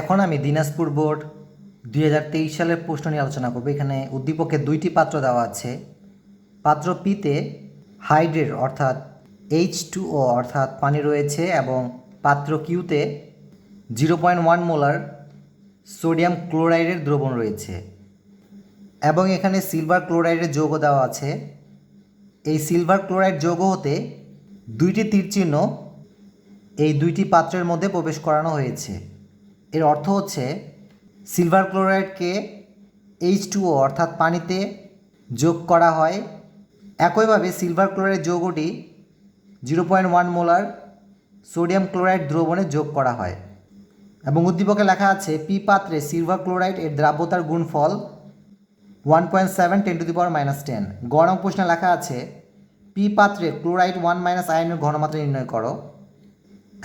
এখন আমি দিনাজপুর বোর্ড দুই হাজার তেইশ সালের প্রশ্ন নিয়ে আলোচনা করব। এখানে উদ্দীপকের দুইটি পাত্র দেওয়া আছে। পাত্র পিতে হাইড্রেট অর্থাৎ এইচ টু ও অর্থাৎ পানি রয়েছে এবং পাত্র কিউতে zero point one molar sodium ক্লোরাইডের দ্রবণ রয়েছে এবং এখানে সিলভার ক্লোরাইডের যৌগ দেওয়া আছে। এই সিলভার ক্লোরাইড যৌগ হতে দুইটি তীরচিহ্ন এই দুইটি পাত্রের মধ্যে প্রবেশ করানো হয়েছে। এর অর্থ হচ্ছে সিলভার ক্লোরাইডকে এইচ টুও অর্থাৎ পানিতে যোগ করা হয়। একইভাবে silver chloride যৌগটি zero point one molar sodium chloride দ্রবণে যোগ করা হয়। এবং উদ্দীপকে লেখা আছে, পি পাত্রে সিলভার ক্লোরাইড এর দ্রাব্যতার গুণফল one point seven ten to the power minus ten গরম প্রশ্নে লেখা আছে, পি পাত্রে ক্লোরাইড ওয়ান মাইনাস আয়নের ঘনমাত্রা নির্ণয় করো।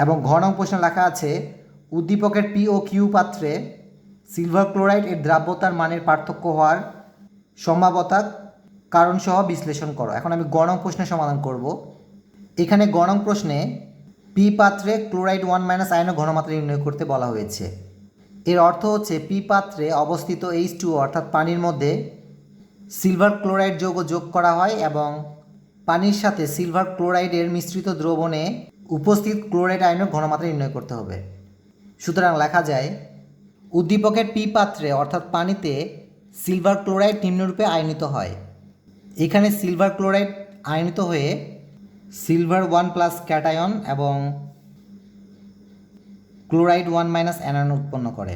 এবং ঘ নং প্রশ্নে লেখা আছে উদ্দীপকের পি ও কিউ পাত্রে সিলভার ক্লোরাইড এর দ্রাব্যতার মানের পার্থক্য হওয়ার সম্ভাবতা কারণসহ বিশ্লেষণ করো। এখন আমি গ নং প্রশ্নের সমাধান করব। এখানে গ নং প্রশ্নে পি পাত্রে ক্লোরাইড ওয়ান মাইনাস আয়নের ঘনমাত্রা নির্ণয় করতে বলা হয়েছে। এর অর্থ হচ্ছে পি পাত্রে অবস্থিত এইচ টু অর্থাৎ পানির মধ্যে সিলভার ক্লোরাইড যৌগ যোগ করা হয় এবং পানির সাথে সিলভার ক্লোরাইডের মিশ্রিত দ্রবণে উপস্থিত ক্লোরাইড আয়নের ঘনমাত্রা নির্ণয় করতে হবে। সুতরাং লেখা যায়, উদ্দীপকের পি পাত্রে, অর্থাৎ পানিতে, সিলভার ক্লোরাইড নিম্নরূপে আয়নিত হয়। এখানে সিলভার ক্লোরাইড আয়নিত হয়ে সিলভার ওয়ান প্লাস ক্যাটায়ন এবং ক্লোরাইড ওয়ান মাইনাস অ্যানায়ন উৎপন্ন করে।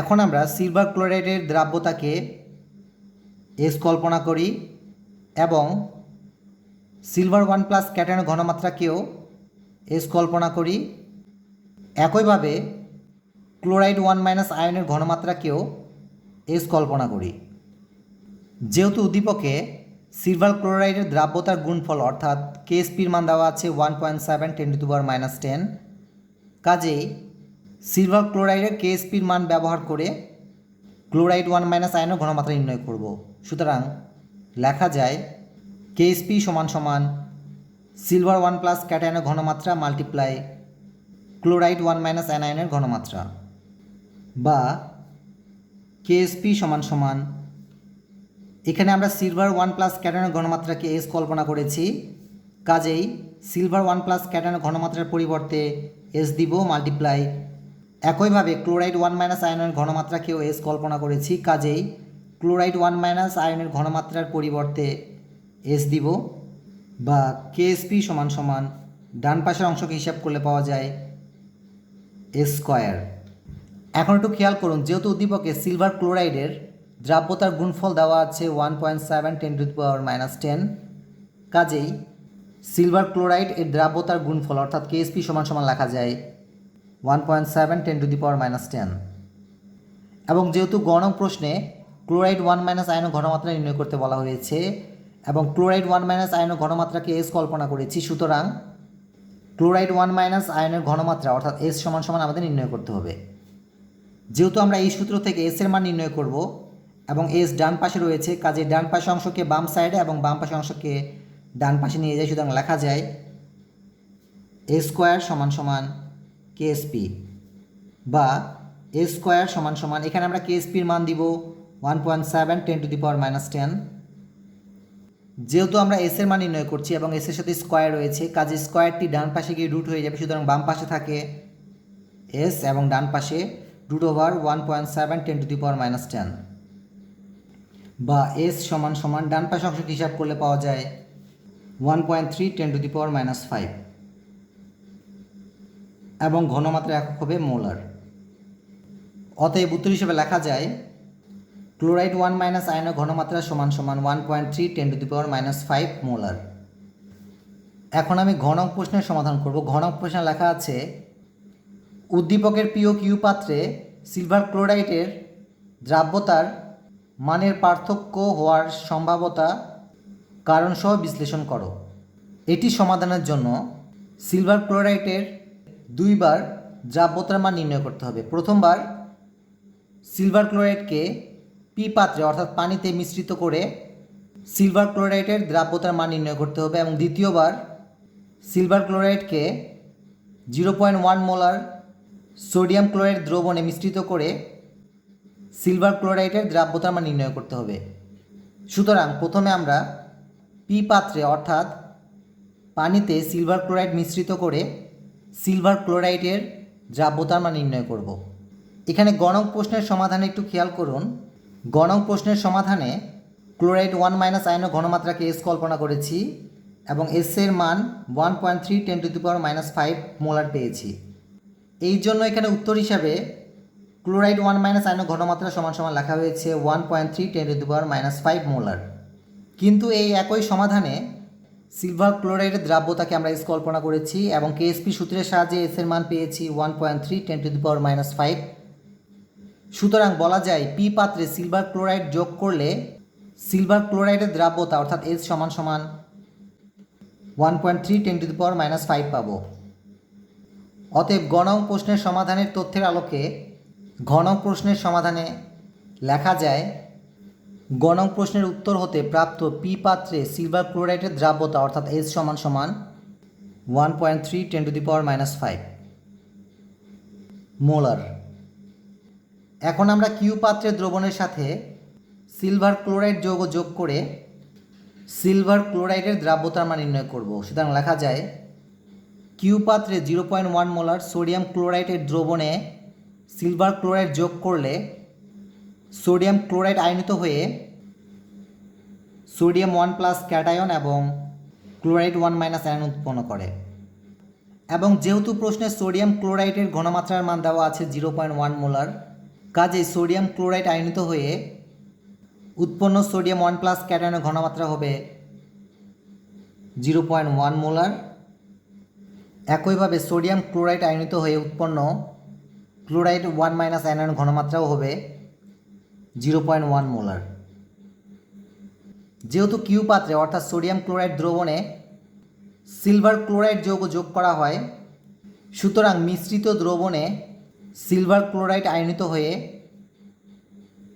এখন আমরা সিলভার ক্লোরাইডের দ্রাব্যতাকে এস কল্পনা করি এবং সিলভার ওয়ান প্লাস ক্যাটায়নের ঘনমাত্রাকেও এস কল্পনা করি। একইভাবে ক্লোরাইড ওয়ান মাইনাস আয়নের ঘনমাত্রাকেও এস কল্পনা করি। যেহেতু উদ্দীপকে সিলভার ক্লোরাইডের দ্রাব্যতার গুণফল, অর্থাৎ কেএসপির মান দেওয়া আছে one point seven ten to power minus ten কাজেই সিলভার ক্লোরাইডের কেএসপির মান ব্যবহার করে ক্লোরাইড ওয়ান মাইনাস আয়নের ঘনমাত্রা নির্ণয় করব। সুতরাং লেখা যায় কেএসপি সমান সমান সিলভার ওয়ান প্লাস ক্যাটায়নের ঘনমাত্রা মাল্টিপ্লাই ক্লোরাইড ওয়ান মাইনাস অ্যানায়নের ঘনমাত্রা বা কেএসপি সমান সমান। এখানে আমরা সিলভার ওয়ান প্লাস ক্যাটায়নের ঘনমাত্রাকে এস কল্পনা করেছি। কাজেই সিলভার ওয়ান প্লাস ক্যাটায়নের ঘনমাত্রার পরিবর্তে এস দিব মাল্টিপ্লাই একইভাবে ক্লোরাইড ওয়ান মাইনাস আয়নের ঘনমাত্রাকেও এস কল্পনা করেছি। কাজেই ক্লোরাইড ওয়ান মাইনাস আয়নের ঘনমাত্রার পরিবর্তে এস দিব বা কেএসপি সমান সমান। ডান পাশের অংশকে হিসাব করলে পাওয়া যায় স্কোয়ার। এখন একটু খেয়াল করুন, যেহেতু উদ্দীপকে সিলভার ক্লোরাইডের দ্রাব্যতার গুণফল দেওয়া আছে one point seven ten to power minus ten কাজেই সিলভার ক্লোরাইড এর দ্রাব্যতার গুণফল, অর্থাৎ কেএসপি সমান সমান লেখা যায় one point seven ten to the power minus ten এবং যেহেতু গণক প্রশ্নে ক্লোরাইড ওয়ান মাইনাস আয়ন ঘনমাত্রা নির্ণয় করতে বলা হয়েছে, এবং ক্লোরাইড ওয়ান মাইনাস আয়ন ঘনমাত্রাকে এস কল্পনা করেছি, সুতরাং ক্লোরাইড ওয়ান মাইনাস আয়নের ঘনমাত্রা, অর্থাৎ এস সমান সমান আমাদের নির্ণয় করতে হবে। যেহেতু আমরা এই সূত্র থেকে এস এর মান নির্ণয় করব, এবং এস ডান পাশে রয়েছে কাজে ডান পাশে অংশকে বাম সাইডে এবং বাম পাশে অংশকে ডান পাশে নিয়ে যায়, সুতরাং লেখা যায় এ স্কোয়ার সমান সমান কেএসপি বা এ স্কোয়ার সমান সমান, এখানে আমরা কেএসপির মান দিব one point seven ten to the power minus ten যেহেতু আমরা এস এর মান নির্ণয় করছি এবং এস এর সাথে স্কোয়ার রয়েছে, কাজে স্কোয়ারটি ডান পাশে গিয়ে রুট হয়ে যাবে, সুতরাং বাম পাশে থাকে এস এবং ডান পাশে root over one point seven ten to the power minus ten বা এস সমান সমান ডান পাশে অংশকে হিসাব করলে পাওয়া যায় one point three ten to the power minus five এবং ঘনমাত্রা একক হবে মোলার অতএব উত্তর হিসেবে লেখা যায় ক্লোরাইড ওয়ান মাইনাস আয়নের ঘনমাত্রা সমান সমান one point three ten to the power minus five molar. এখন আমি ঘনক প্রশ্নের সমাধান করব। ঘনক প্রশ্নে লেখা আছে, উদ্দীপকের পিও কিউ পাত্রে সিলভার ক্লোরাইডের দ্রাব্যতার মানের পার্থক্য হওয়ার সম্ভাবতা কারণসহ বিশ্লেষণ করো। এটি সমাধানের জন্য সিলভার ক্লোরাইডের দুইবার দ্রাব্যতার মান নির্ণয় করতে হবে। প্রথমবার সিলভার ক্লোরাইডকে পি পাত্রে, অর্থাৎ পানিতে মিশ্রিত করে সিলভার ক্লোরাইডের দ্রাব্যতার মান নির্ণয় করতে হবে এবং দ্বিতীয়বার silver ক্লোরাইডকে zero point one molar sodium chloride দ্রবণে মিশ্রিত করে সিলভার ক্লোরাইডের দ্রাব্যতার মান নির্ণয় করতে হবে। সুতরাং প্রথমে আমরা পি পাত্রে, অর্থাৎ পানিতে সিলভার ক্লোরাইড মিশ্রিত করে সিলভার ক্লোরাইডের দ্রাব্যতার মান নির্ণয় করব। এখানে গণক প্রশ্নের সমাধানে একটু খেয়াল করুন। গণক প্রশ্নের সমাধানে ক্লোরাইড ওয়ান মাইনাস আয়ন ঘনমাত্রাকে এস কল্পনা করেছি এবং এস এর মান one point three ten to the power minus five molar পেয়েছি। এই জন্য এখানে উত্তর হিসাবে ক্লোরাইড ওয়ান মাইনাস আয়ন ঘনমাত্রা সমান সমান লেখা হয়েছে one point three ten to the power minus five molar কিন্তু এই একই সমাধানে সিলভার ক্লোরাইডের দ্রাব্যতাকে আমরা এস কল্পনা করেছি এবং কেএসপি সূত্রের সাহায্যে এস এর মান পেয়েছি one point three ten to the power minus five সুতরাং বলা যায় পি পাত্রে সিলভার ক্লোরাইড যোগ করলে সিলভার ক্লোরাইডের দ্রাব্যতা, অর্থাৎ এস সমান সমান one point three ten to the power minus five পাবো। অতএব গণং প্রশ্নের সমাধানের তথ্যের আলোকে ঘনক প্রশ্নের সমাধানে লেখা যায় গণক প্রশ্নের উত্তর হতে প্রাপ্ত পি পাত্রে সিলভার ক্লোরাইডের দ্রাব্যতা, অর্থাৎ এস সমান সমান one point three ten to the power minus five molar এখন আমরা কিউ পাত্রের দ্রবণের সাথে সিলভার ক্লোরাইড যৌগ যোগ করে সিলভার ক্লোরাইডের দ্রাব্যতার মান নির্ণয় করব। সুতরাং লেখা যায় কিউ পাত্রে zero point one molar sodium ক্লোরাইডের দ্রবণে সিলভার ক্লোরাইড যোগ করলে সোডিয়াম ক্লোরাইড আয়নিত হয়ে সোডিয়াম ওয়ান প্লাস ক্যাটায়ন এবং ক্লোরাইড ওয়ান মাইনাস আয়ন উৎপন্ন করে। এবং যেহেতু প্রশ্নে সোডিয়াম ক্লোরাইডের ঘনমাত্রার মান দেওয়া আছে জিরো পয়েন্ট ওয়ান মোলার কাজেই সোডিয়াম ক্লোরাইড আয়নিত হয়ে উৎপন্ন সোডিয়াম ওয়ান প্লাস ক্যাটায়নের ঘনমাত্রা হবে জিরো পয়েন্ট ওয়ান মোলার। একইভাবে সোডিয়াম ক্লোরাইড আয়নিত হয়ে উৎপন্ন ক্লোরাইড ওয়ান মাইনাস আয়নের ঘনমাত্রাও হবে জিরো পয়েন্ট ওয়ান মোলার। যেহেতু কিউ পাত্রে, অর্থাৎ সোডিয়াম ক্লোরাইড দ্রবণে সিলভার ক্লোরাইড যৌগ যোগ করা হয়, সুতরাং মিশ্রিত দ্রবণে সিলভার ক্লোরাইড আয়নিত হয়ে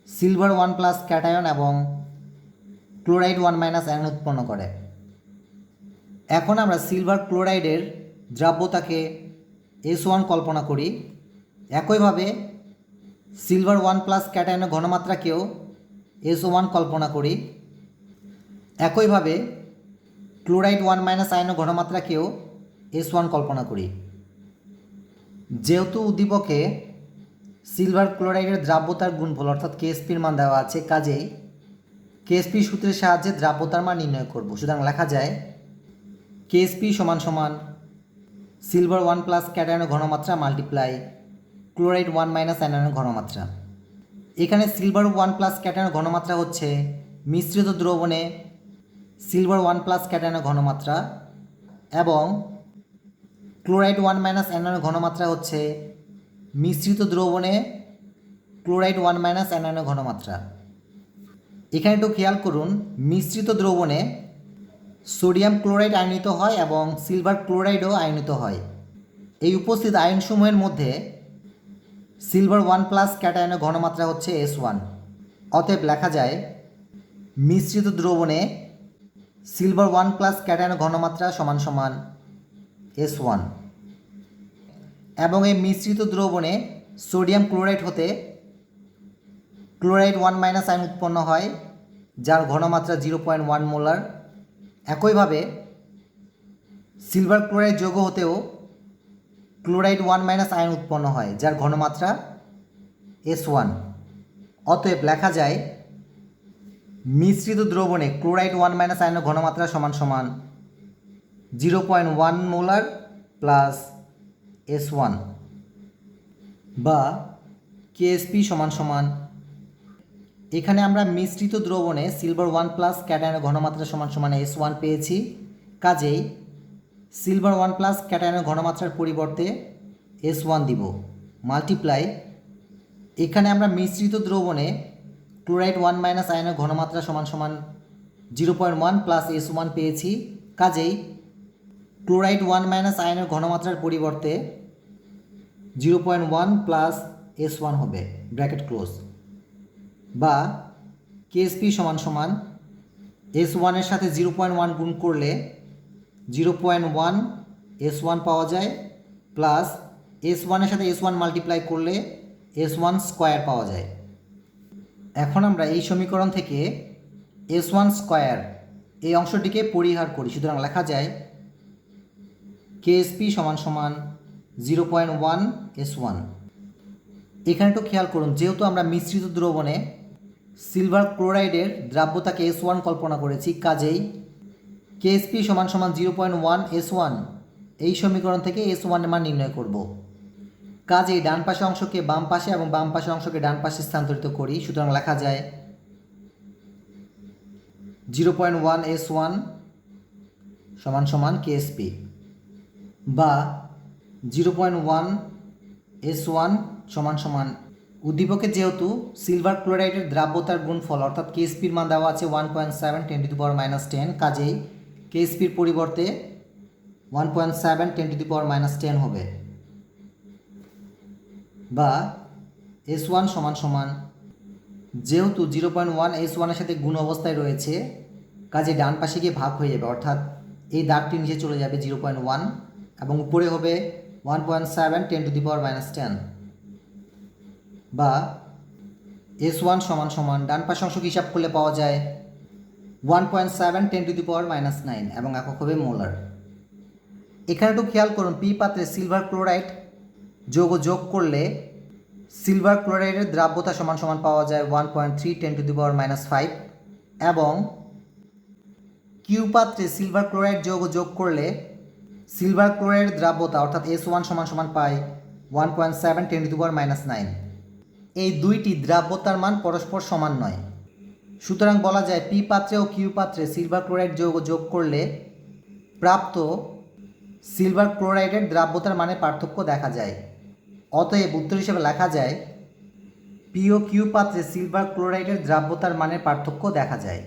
সিলভার ওয়ান প্লাস ক্যাটায়ন এবং ক্লোরাইড ওয়ান মাইনাস আয়ন উৎপন্ন করে। এখন আমরা সিলভার ক্লোরাইডের দ্রাব্যতাকে এস ওয়ান কল্পনা করি। একইভাবে সিলভার ওয়ান প্লাস ক্যাটায়নের ঘনমাত্রাকেও এস ওয়ান কল্পনা করি। একইভাবে ক্লোরাইড ওয়ান মাইনাস আয়নের ঘনমাত্রাকেও এস ওয়ান কল্পনা করি। যেহেতু উদ্দীপকে সিলভার ক্লোরাইডের দ্রাব্যতার গুণফল, অর্থাৎ কেএসপির মান দেওয়া আছে, কাজেই কেএসপি সূত্রের সাহায্যে দ্রাব্যতার মান নির্ণয় করব। সুতরাং লেখা যায়, কেএসপি সমান সমান সিলভার ওয়ান প্লাস ক্যাটায়নের ঘনমাত্রা মাল্টিপ্লাই ক্লোরাইড ওয়ান মাইনাস অ্যানায়নের ঘনমাত্রা। এখানে সিলভার ওয়ান প্লাস ক্যাটায়নের ঘনমাত্রা হচ্ছে মিশ্রিত দ্রবণে সিলভার ওয়ান প্লাস ক্যাটায়নের ঘনমাত্রা এবং ক্লোরাইড ওয়ান মাইনাস অ্যানায়নের ঘনমাত্রা হচ্ছে মিশ্রিত দ্রবণে ক্লোরাইড ওয়ান মাইনাস অ্যানায়নের ঘনমাত্রা। এখানে একটু খেয়াল করুন, মিশ্রিত দ্রবণে সোডিয়াম ক্লোরাইড আয়নিত হয় এবং সিলভার ক্লোরাইডও আয়নিত হয়। এই উপস্থিত আয়নসমূহের মধ্যে সিলভার ওয়ান প্লাস ক্যাটায়নের ঘনমাত্রা হচ্ছে এস ওয়ান। অতএব লেখা যায়, মিশ্রিত দ্রবণে সিলভার ওয়ান প্লাস ক্যাটায়নের ঘনমাত্রা সমান সমান এস ওয়ান এবং এই মিশ্রিত দ্রবণে সোডিয়াম ক্লোরাইড হতে ক্লোরাইড ওয়ান মাইনাস আয়ন উৎপন্ন হয়, যার ঘনমাত্রা জিরো পয়েন্ট ওয়ান মোলার একইভাবে সিলভার ক্লোরাইড যৌগ হতেও ক্লোরাইড ওয়ান মাইনাস আয়ন উৎপন্ন হয়, যার ঘনমাত্রা এস ওয়ান অতএব লেখা যায়, মিশ্রিত দ্রবণে ক্লোরাইড ওয়ান মাইনাস আয়নের ঘনমাত্রা সমান সমান zero point one molar plus S one বা কেএসপি সমান সমান। এখানে আমরা মিশ্রিত দ্রবণে সিলভার ওয়ান প্লাস ক্যাটায়নের ঘনমাত্রা সমান সমান এস ওয়ান পেয়েছি। কাজেই সিলভার ওয়ান প্লাস ক্যাটায়নের ঘনমাত্রার পরিবর্তে এস ওয়ান দিব। মাল্টিপ্লাই, এখানে আমরা মিশ্রিত দ্রবণে ক্লোরাইড ওয়ান মাইনাস আয়নের ঘনমাত্রা সমান সমান zero point one plus S one পেয়েছি। কাজেই ক্লোরাইড ওয়ান মাইনাস আয়নের ঘনমাত্রার পরিবর্তে zero point one plus S one হবে, ব্র্যাকেট ক্লোজ। বা কেএসপি সমান সমান এস ওয়ানের সাথে জিরো পয়েন্ট ওয়ান গুণ করলে zero point one S one পাওয়া যায়, প্লাস এস ওয়ানের সাথে এস ওয়ান মাল্টিপ্লাই করলে এস ওয়ান স্কোয়ার পাওয়া যায়। এখন আমরা এই সমীকরণ থেকে এস ওয়ান স্কোয়ার এই অংশটিকে পরিহার করি। সুতরাং লেখা যায় কেএসপি সমান সমান zero point one S one এখানে একটু খেয়াল করুন, যেহেতু আমরা মিশ্রিত দ্রবণে সিলভার ক্লোরাইডের দ্রাব্যতাকে এস ওয়ান কল্পনা করেছি, কাজেই কেএসপি সমান সমান zero point one S one এই সমীকরণ থেকে এস ওয়ানের মান নির্ণয় করব। কাজেই ডান পাশে অংশকে বাম পাশে এবং বাম পাশে অংশকে ডান পাশে স্থানান্তরিত করি, সুতরাং লেখা যায় zero point one S one সমান সমান কেএসপি বা zero point one S one সমান সমান। উদ্দীপকে যেহেতু সিলভার ক্লোরাইডের দ্রাব্যতার গুণফল, অর্থাৎ কেএসপির মান দেওয়া আছে one point seven ten to the power minus ten, কাজেই কেএসপির পরিবর্তে one point seven ten to the power minus ten হবে। বা এস ওয়ান সমান সমান। যেহেতু জিরো পয়েন্ট ওয়ান এস ওয়ানের সাথে গুণ অবস্থায় রয়েছে, কাজে ডান পাশে গিয়ে ভাগ হয়ে যাবে, অর্থাৎ এই দাগটি নিচে চলে যাবে জিরো পয়েন্ট ওয়ান। এবং উপরে হবে one point seven ten to the power minus ten বা এস ওয়ান সমান সমান ডান পাশ অংশ হিসাব করলে পাওয়া যায় one point seven ten to the power minus nine এবং একক হবে মোলার। এখানে একটু খেয়াল করুন পি পাত্রে সিলভার ক্লোরাইড যোগ যোগ করলে সিলভার ক্লোরাইডের দ্রাব্যতা সমান সমান পাওয়া যায় one point three ten to the power minus five এবং কিউ পাত্রে সিলভার ক্লোরাইড যোগ যোগ করলে সিলভার ক্লোরাইডের দ্রাব্যতা, অর্থাৎ এস ওয়ান সমান সমান pi one point seven ten to power minus nine এই দুইটি দ্রাব্যতার মান পরস্পর সমান নয়। সুতরাং বলা যায় পি পাত্রে ও কিউ পাত্রে সিলভার ক্লোরাইড যোগ যোগ করলে প্রাপ্ত সিলভার ক্লোরাইডের দ্রাব্যতার মানে পার্থক্য দেখা যায়। অতএব উত্তর হিসেবে লেখা যায় পি ও কিউ পাত্রে সিলভার ক্লোরাইডের দ্রাব্যতার মানের পার্থক্য দেখা যায়।